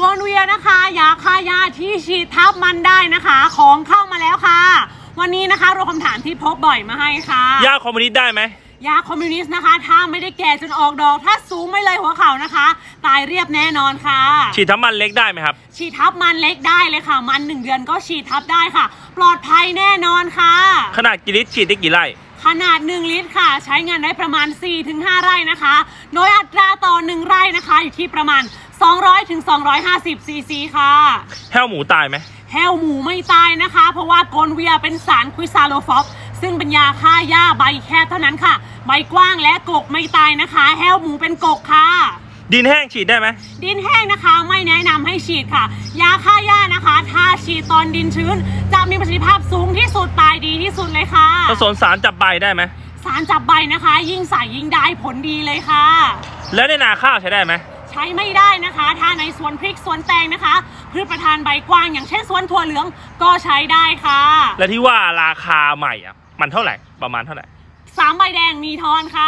โกนเวียนะคะยาฆ่าหญ้าที่ฉีดทับมันได้นะคะ ของเข้ามาแล้วค่ะ วันนี้นะคะเราคำถามที่พบบ่อยมาให้ค่ะ ยาคอมมิวนิสต์ได้ไหม ยาคอมมิวนิสต์นะคะ ถ้าไม่ได้แก่จนออกดอก ถ้าสูงไม่เลยหัวเข่านะคะ ตายเรียบแน่นอนค่ะ ฉีดทั้งมันเล็กได้ไหมครับ ฉีดทับมันเล็กได้เลยค่ะ มันหนึ่งเดือนก็ฉีดทับได้ค่ะ ปลอดภัยแน่นอนค่ะขขนาดกี่ลิตรฉีดได้กี่ไร่ ขนาด 1 ลิตรค่ะ ใช้งานได้ประมาณ 4-5 ไร่นะคะ โดยอัตราต่อ 1 ไร่นะคะ อยู่ที่ประมาณ 200-250ซีซีค่ะ แห้วหมูตายไหม แห้วหมูไม่ตายนะคะ เพราะว่าโกนเวียเป็นสารควิซาโลฟอฟซึ่งเป็นยาฆ่าหญ้าใบแคบเท่านั้นค่ะ ใบกว้างและกกไม่ตายนะคะ แห้วหมูเป็นกกค่ะ ดินแห้งฉีดได้ไหม ดินแห้งนะคะไม่แนะนำให้ฉีดค่ะ ยาฆ่าหญ้านะคะ ถ้าฉีดตอนดินชื้น จะมีประสิทธิภาพสูงที่สุดตายดีที่สุดเลยค่ะ ผสมสารจับใบได้ไหม สารจับใบนะคะ ยิ่งใส่ยิ่งได้ผลดีเลยค่ะ แล้วในนาข้าวใช้ได้ไหม ใช้ไม่ได้นะคะ ถ้าในสวนพริกสวนแตงนะคะพืชประทานใบกว้างอย่างเช่นสวนถั่วเหลืองก็ใช้ได้ค่ะ และที่ว่าราคาใหม่อะ มันเท่าไหร่ประมาณเท่าไหร่สามใบแดงมีทอนค่ะ